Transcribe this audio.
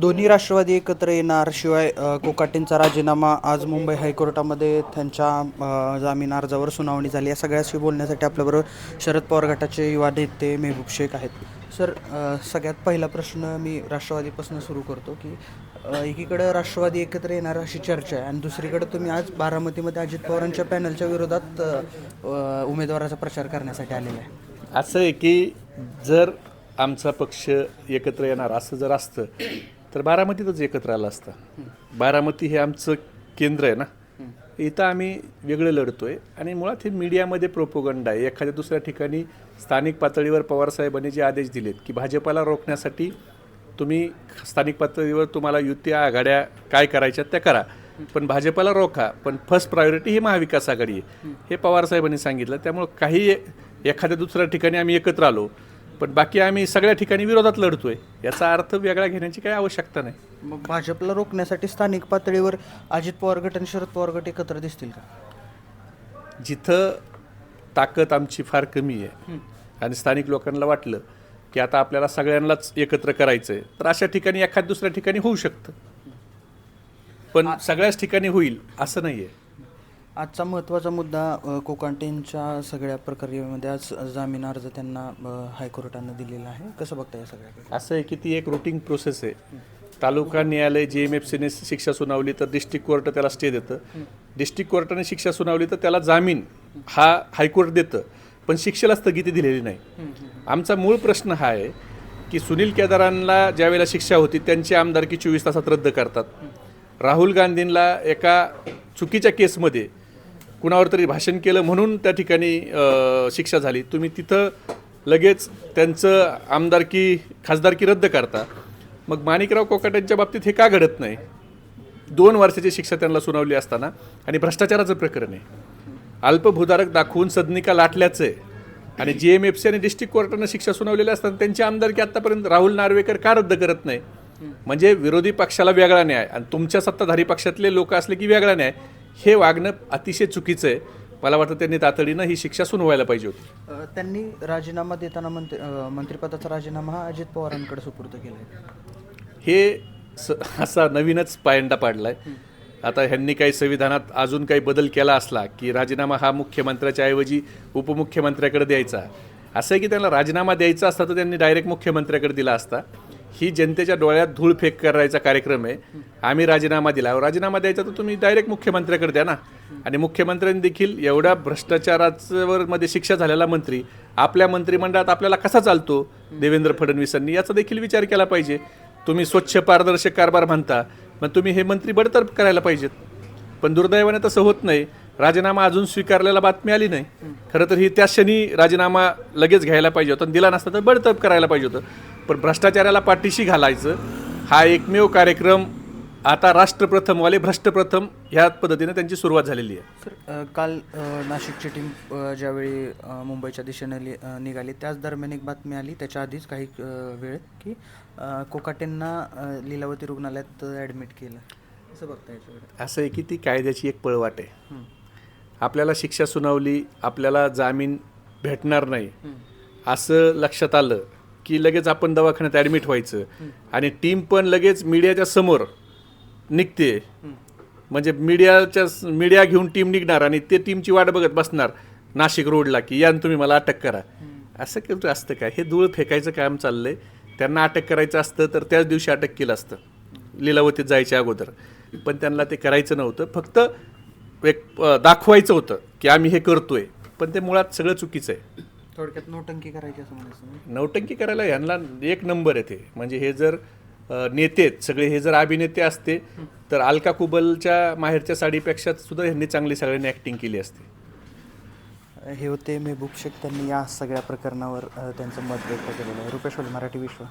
दोन्ही राष्ट्रवादी एकत्र येणार शिवाय अ, कोकाटेंचा राजीनामा आज मुंबई हायकोर्टामध्ये त्यांच्या जामीन अर्जावर सुनावणी झाली. या सगळ्याशी बोलण्यासाठी आपल्याबरोबर शरद पवार गटाचे युवा नेते मेहबूब शेख आहेत. सर सगळ्यात पहिला प्रश्न मी राष्ट्रवादीपासून सुरू करतो की एकीकडं राष्ट्रवादी एकत्र येणार अशी चर्चा आहे आणि दुसरीकडे तुम्ही आज बारामतीमध्ये अजित पवारांच्या पॅनलच्या विरोधात उमेदवाराचा प्रचार करण्यासाठी आलेला आहे. असं आहे की जर आमचा पक्ष एकत्र येणार असं जर असतं तर बारामतीतच एकत्र आलं असतं. बारामती हे आमचं केंद्र आहे ना. इथं आम्ही वेगळं लढतोय आणि मुळात हे मीडियामध्ये प्रोपोगंड आहे. एखाद्या दुसऱ्या ठिकाणी स्थानिक पातळीवर पवारसाहेबांनी जे आदेश दिलेत की भाजपाला रोखण्यासाठी तुम्ही स्थानिक पातळीवर तुम्हाला युती आघाड्या काय करायच्या त्या करा. पण भाजपाला रोखा. पण फर्स्ट प्रायोरिटी ही महाविकास आघाडी आहे. हे पवारसाहेबांनी सांगितलं. त्यामुळं काही एखाद्या दुसऱ्या ठिकाणी आम्ही एकत्र आलो. पण बाकी आम्ही सगळ्या ठिकाणी विरोधात लढतोय. याचा अर्थ वेगळा घेण्याची काही आवश्यकता नाही. मग भाजपला रोखण्यासाठी स्थानिक पातळीवर अजित पवार गट आणि शरद पवार गट एकत्र दिसतील का? जिथं ताकद आमची फार कमी आहे आणि स्थानिक लोकांना वाटलं की आता आपल्याला सगळ्यांनाच एकत्र करायचं आहे तर अशा ठिकाणी एखाद दुसऱ्या ठिकाणी होऊ शकतं. पण सगळ्याच ठिकाणी होईल असं नाही आहे आजचा महत्त्वाचा मुद्दा कोकांटेनच्या सगळ्या प्रक्रियेमध्ये आज जामीन अर्ज त्यांना हायकोर्टानं दिलेला आहे. कसं बघता या सगळ्या असं आहे की ती एक रुटीन प्रोसेस आहे. तालुका न्यायालय जे एम एफ सीने शिक्षा सुनावली तर डिस्ट्रिक्ट कोर्ट त्याला स्टे देतं. डिस्ट्रिक्ट कोर्टाने शिक्षा सुनावली तर त्याला जामीन हा हायकोर्ट देतं. पण शिक्षेला स्थगिती दिलेली नाही. आमचा मूळ प्रश्न हा आहे की सुनील केदारांना ज्यावेळेला शिक्षा होती त्यांची आमदारकी चोवीस तासात रद्द करतात. राहुल गांधींना एका चुकीच्या केसमध्ये कुणावर तरी भाषण केलं म्हणून त्या ठिकाणी शिक्षा झाली. तुम्ही तिथं लगेच त्यांचं आमदारकी खासदारकी रद्द करता. मग माणिकराव कोकाट्यांच्या बाबतीत हे का घडत नाही? दोन वर्षाची शिक्षा त्यांना सुनावली असताना आणि भ्रष्टाचाराचं प्रकरण आहे. अल्पभूधारक दाखवून सदनिका लाटल्याचं आहे आणि जी एम एफ सी आणि डिस्ट्रिक्ट कोर्टानं शिक्षा सुनावलेल्या असताना त्यांची आमदारकी आतापर्यंत राहुल नार्वेकर का रद्द करत नाही? म्हणजे विरोधी पक्षाला वेगळा न्याय आणि तुमच्या सत्ताधारी पक्षातले लोक असले की वेगळा न्याय. हे वागणं अतिशय चुकीचं आहे. मला वाटतं त्यांनी तातडीनं ही शिक्षा सुनवायला पाहिजे होती. अ, त्यांनी राजीनामा देताना मंत्री अ, मंत्रिपदाचा राजीनामा हा अजित पवारांकडे सुपूर्द केला आहे हे स असा नवीनच पायंडा पाडलाय. आता ह्यांनी काही संविधानात अजून काही बदल केला असला की राजीनामा हा मुख्यमंत्र्याच्या ऐवजी उपमुख्यमंत्र्याकडे द्यायचा. असं आहे की त्यांना राजीनामा द्यायचा असता तर त्यांनी डायरेक्ट मुख्यमंत्र्याकडे दिला असता. ही जनतेच्या डोळ्यात धूळ फेक करायचा कार्यक्रम आहे. आम्ही राजीनामा दिला. राजीनामा द्यायचा तर तुम्ही डायरेक्ट मुख्यमंत्र्याकडे द्या ना. आणि मुख्यमंत्र्यांनी देखील एवढ्या भ्रष्टाचारावर मध्ये शिक्षा झालेला मंत्री आपल्या मंत्रिमंडळात आपल्याला कसा चालतो? देवेंद्र फडणवीसांनी याचा देखील विचार केला पाहिजे. तुम्ही स्वच्छ पारदर्शक कारभार म्हणता मग तुम्ही हे मंत्री बडतर्फ करायला पाहिजेत. पण दुर्दैवाने तसं होत नाही. राजीनामा अजून स्वीकारलेला बातमी आली नाही. खरं तर ही त्या क्षणी राजीनामा लगेच घ्यायला पाहिजे होता आणि दिला नसता तर बडतर्फ करायला पाहिजे होतं. पण भ्रष्टाचाराला पाठीशी घालायचं हा एकमेव कार्यक्रम आता राष्ट्रप्रथमवाले भ्रष्टप्रथम ह्या पद्धतीने त्यांची सुरुवात झालेली आहे. सर काल नाशिकची टीम ज्यावेळी मुंबईच्या दिशेने निघाली त्याच दरम्यान एक बातमी आली. त्याच्या आधीच काही अ, वेळ की कोकाटेंना लीलावती रुग्णालयात ॲडमिट केलं. कसं बघता असं आहे की ती कायद्याची एक पळवाट आहे. आपल्याला शिक्षा सुनावली आपल्याला जामीन भेटणार नाही असं लक्षात आलं. की लगेच आपण दवाखान्यात ॲडमिट व्हायचं. आणि टीम पण लगेच मीडियाच्या समोर निघते. म्हणजे मीडियाच्या मीडिया घेऊन टीम निघणार आणि ते टीमची वाट बघत बसणार नाशिक रोडला की या तुम्ही मला अटक करा. असं कसं असतं काय? हे धूळ फेकायचं काम चाललंय. त्यांना अटक करायचं असतं तर त्याच दिवशी अटक केलं असतं. लिलावतीत जायच्या अगोदर. पण त्यांना ते करायचं नव्हतं. फक्त एक दाखवायचं होतं की आम्ही हे करतोय. पण ते मुळात सगळं चुकीचं आहे. थोडक्यात नोटंकी करायची असं म्हणायचं नौटंकी करायला ह्यांना एक नंबर आहे ते. म्हणजे हे जर अ, नेते आहेत, सगळे हे जर अभिनेते असते तर अलका कुबलच्या माहेरच्या साडीपेक्षा सुद्धा ह्यांनी चांगली सगळ्यांनी ॲक्टिंग केली असते. हे होते मेहबूब शेख त्यांनी या सगळ्या प्रकरणावर अ, त्यांचं मत व्यक्त केलेलं आहे. रुपेश मराठी विश्व.